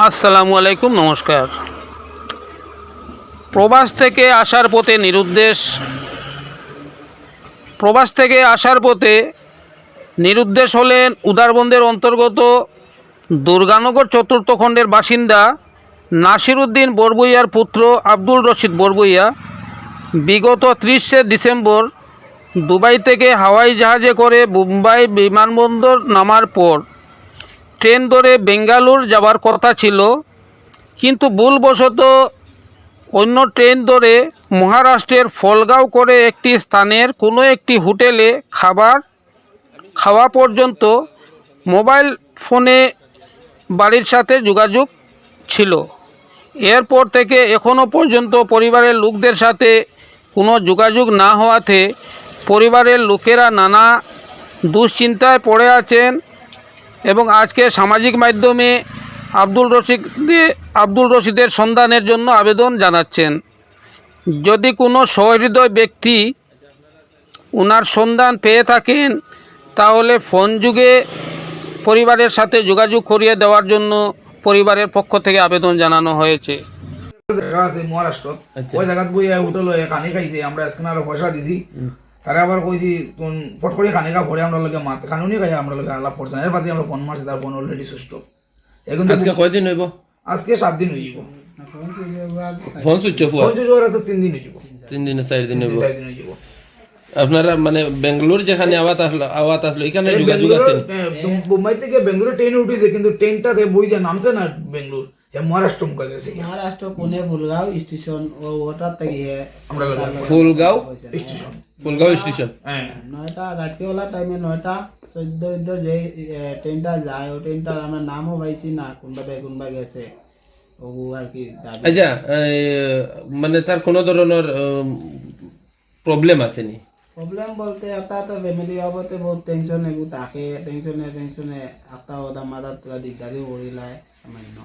আসসালামু আলাইকুম, নমস্কার। প্রবাস থেকে আসার পথে নিরুদ্দেশ। প্রবাস থেকে আসার পথে নিরুদ্দেশ হলেন উদারবন্দের অন্তর্গত দুর্গানগর চতুর্থ খণ্ডের বাসিন্দা নাসিরুদ্দিন বরবইয়ার পুত্র আব্দুল রশিদ বরবইয়া। বিগত ত্রিশে ডিসেম্বর দুবাই থেকে হাওয়াই জাহাজে করে মুম্বাই বিমানবন্দর নামার পর ট্রেন ধরে বেঙ্গালুর যাওয়ার কথা ছিল, কিন্তু ভুলবশত অন্য ট্রেন ধরে মহারাষ্ট্রের ফলগাঁও করে একটি স্থানের কোনো একটি হোটেলে খাবার খাওয়া পর্যন্ত মোবাইল ফোনে বাড়ির সাথে যোগাযোগ ছিল। এরপর থেকে এখনও পর্যন্ত পরিবারের লোকদের সাথে কোনো যোগাযোগ না হওয়াতে পরিবারের লোকেরা নানা দুশ্চিন্তায় পড়ে আছেন। এবং আজকে সামাজিক মাধ্যমে আব্দুল রশিদে আব্দুল রশিদের সন্ধানের জন্য আবেদন জানাচ্ছেন। যদি কোনো সহৃদয় ব্যক্তি ওনার সন্ধান পেয়ে থাকেন তাহলে ফোন যুগে পরিবারের সাথে যোগাযোগ করিয়ে দেওয়ার জন্য পরিবারের পক্ষ থেকে আবেদন জানানো হয়েছে। জায়গা আছে মহারাষ্ট্র ওই জায়গাত বই হোটেল হয়ে কানি খাইছে আমরা স্ক্যানার পয়সা দিছি। তারা আবার কইছি তুন ফট করে খানি খা ভরে আমরা লগে মাত কানুনি খাই আমরা লগে আলাপ করছে না এর আমরা ফোন মারছি তার ফোন অলরেডি সুস্থ। এখন আজকে কয়দিন হইব? আজকে সাত দিন যাব ফোন সুইচ অফ ফোন যে জ্বর আছে তিন দিন যাব তিন দিনে চার দিন হইব? চার দিন যাব আপনারা মানে বেঙ্গালুর যেখানে আওয়াত আসলো আওয়াত আসলো এখানে যোগাযোগ আছে? মুম্বাই থেকে বেঙ্গালুরু ট্রেন উঠেছে কিন্তু ট্রেনটাতে বইছে নামছে না বেঙ্গালুর। এ মহারাষ্ট্র মুখে গেছে महाराष्ट्र पुणे बुलगाव स्टेशन ও ওটার থেকে আমরা লগে ফুলগাঁও স্টেশন ফুলগাঁও স্টেশন হ্যাঁ নয়টা রাত্রিবেলা টাইমে নয়টা চোদ্দ চোদ্দ যে এ, ট্রেনটা যায় ও ট্রেনটার আমরা নামও পাইছি না কোনবা দেয় কোনবা গেছে ও আর কি দাবি আচ্ছা এই, মানে তার কোনো ধরনের প্রবলেম আছে নি প্রবলেম বলতে একটা তো ফ্যামিলি বাবতে বহুত টেনশন এগু থাকে টেনশনে টেনশনে আত্মা ওদা মাথা তোরা দিগদারি পড়িলায় সামান্য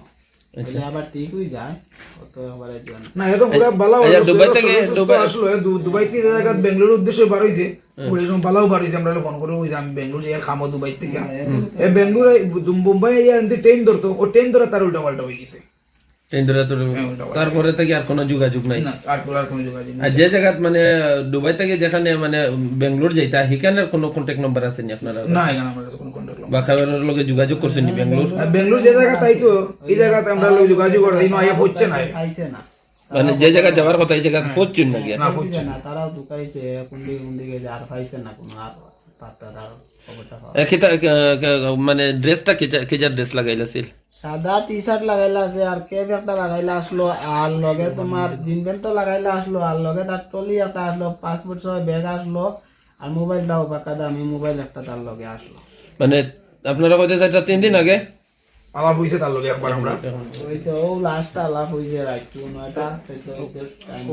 এলে আবার ঠিক যায় অত একবারে জন না এ তো বালাও আচ্ছা, দুবাই থেকে- দুবাই- আসলো। দুবাই থেকে জায়গা বেঙ্গালুরু উদ্দেশ্যে বার হইছে। ঘুরে সময় বালাও বার হইছে আমরা ফোন করে কইছি আমি বেঙ্গালুরু যাই খামো দুবাই থেকে। এ বেঙ্গালুরু মুম্বাই এনতে ট্রেন ধরতো ও ট্রেন ধরে তার উল্টা পাল্টা হয়ে গেছে। ট্রেন ধরে তো তারপরে থেকে আর কোনো যোগাযোগ নাই। আর যে জায়গাত মানে দুবাই থেকে যেখানে মানে বেঙ্গালুর যাইতা সেখানে কোনো কন্ট্যাক্ট নাম্বার আছে নি আপনারা? না এখানে আমার কাছে কোনো কন্ট্যাক্ট বা লগে যোগাযোগ করছেন নি বেঙ্গালুর? বেঙ্গালুরু যে জায়গা তাই তো। এই জায়গাতে আমরা লোক যোগাযোগ করে এই নয় হচ্ছে না। না। মানে যে জায়গা যাওয়ার কথা এই জায়গা পৌঁছছেন না গিয়া না পাইছে না তারাও ঢুকাইছে কুন্দি কুন্দি গেলে আর পাইছে না কোনো আর পাত্তা তার কে- মানে ড্রেসটা কেজার ড্রেস লাগাইলাছিল সাদা টি শার্ট লাগাইলা আছে আর ক্যাপ একটা লাগাইলা আসলো আর লগে তোমার জিন প্যান্ট তো লাগাইলা আসলো আর লগে তার টলি একটা আসলো পাসপোর্ট সহ ব্যাগ আসলো আর মোবাইলটাও বাঁকা দামি মোবাইল একটা তার লগে আসলো। মানে আপনারা কইতে চাইটা তিন দিন আগে? আলাপ হইছে তার লগে একবার আমরা। হইছে ও লাস্ট লাভ হইছে নয়টা টাইম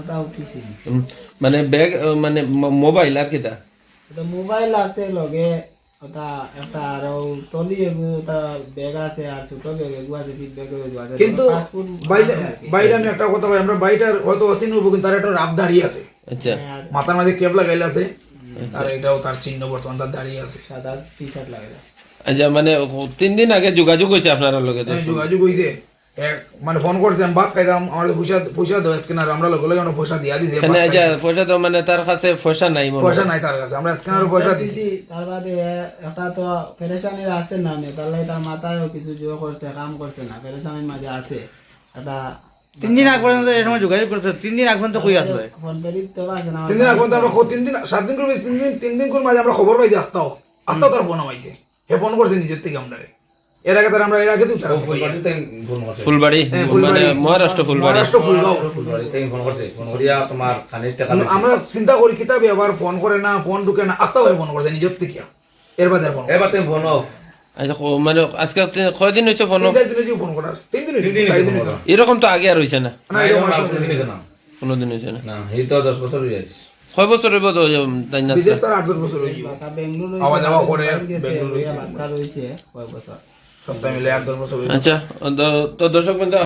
ওটা উঠিছি। মানে ব্যাগ মানে মোবাইল আর কিটা? মোবাইল আছে লগে ওটা একটা আর টলি এগু ওটা ব্যাগ আছে আর ছোট ব্যাগ এগু আছে ফিট ব্যাগ এগু আছে কিন্তু পাসপোর্ট বাইরে বাইরে আমি একটা কথা ভাই আমরা বাইটার হয়তো অসীন হব কিন্তু তার একটা রাব দাঁড়িয়ে আছে আচ্ছা মাথার মাঝে কেপ লাগাইলে আছে আর এটাও তার চিহ্ন বর্তমান তার দাঁড়িয়ে আছে সাদা টি শার্ট লাগাইলা আচ্ছা মানে ও- তিন দিন আগে যোগাযোগ হয়েছে আপনার লগে তো আমি যোগাযোগ হইছে এক মানে ফোন করছে আমি ভাত খাইতাম আমার পয়সা পয়সা দেওয়া স্ক্যানার আমরা লগে লগে আমরা পয়সা দিয়া দিছি এখানে আচ্ছা পয়সা তো মানে তার কাছে পয়সা নাই মনে পয়সা নাই তার কাছে আমরা স্ক্যানার পয়সা দিছি। তার বাদে একটা তো পেরেশানির আছে না নে তাহলে তার মাথায়ও কিছু জোর করছে কাম করছে না পেরেশানির মাঝে আছে। একটা তিন দিন আগ পর্যন্ত এই সময় যোগাযোগ করতে তিন দিন আগ পর্যন্ত কই আসবে? তিন দিন আগে তো আমরা তিন দিন সাত দিন করে তিন দিন তিন দিন করে মাঝে আমরা খবর পাইছি আস্তাও আস্তাও তার ফোন আমাইছে হে ফোন করছে নিজের থেকে আমরা। এর আগে আমরা এর আগে তো ফুলবাড়ি মানে মহারাষ্ট্র ফুলবাড়ি। আমরা চিন্তা করি কিতাবে আবার ফোন করে না ফোন ঢুকে না আস্তাও ফোন করছে নিজের থেকে। এর বাদে ফোন এবার তুমি ফোন অফ। আচ্ছা মানে আজকে কয়দিন হয়েছে ফোন ফোন করার। তিন দিন। এরকম তো আগে আর হয়েছে না। কোনো দিন কোনোদিন হয়েছে না। না এই তো দশ বছর হয়ে যাচ্ছে কয় বছর হইব তো তাই না? বিদেশ তার আট দশ বছর হয়ে যাবে বাঁকা বেঙ্গলুরু আওয়া যাওয়া করে বেঙ্গলুরু হইছে। কয় বছর? সপ্তাহে মিলে আট দশ বছর। আচ্ছা তো দর্শক বন্ধু